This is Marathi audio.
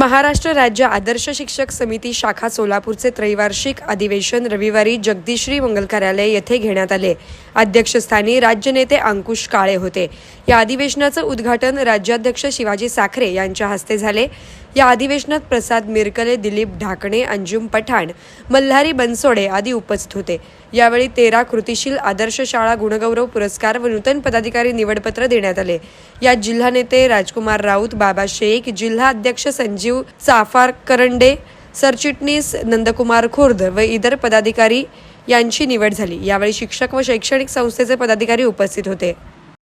महाराष्ट्र राज्य आदर्श शिक्षक समिती शाखा सोलापूरचे त्रैवार्षिक अधिवेशन रविवारी जगदीश्री मंगल कार्यालय येथे घेण्यात आले. अध्यक्षस्थानी राज्यनेते अंकुश काळे होते. या अधिवेशनाचं उद्घाटन राज्याध्यक्ष शिवाजी साखरे यांच्या हस्ते झाले. या अधिवेशनात प्रसाद मिरकले दिलीप ढाकणे अंजुम पठाण मल्हारी बनसोडे आदी उपस्थित होते. यावेळी तेरा कृतिशील आदर्श शाळा गुणगौरव पुरस्कार व नूतन पदाधिकारी निवडपत्र देण्यात आले. यात जिल्हा नेते राजकुमार राऊत बाबा शेख जिल्हा अध्यक्ष संजीव चाफार करंडे सरचिटणीस नंदकुमार खुर्द व इतर पदाधिकारी यांची निवड झाली. यावेळी शिक्षक व शैक्षणिक संस्थेचे पदाधिकारी उपस्थित होते.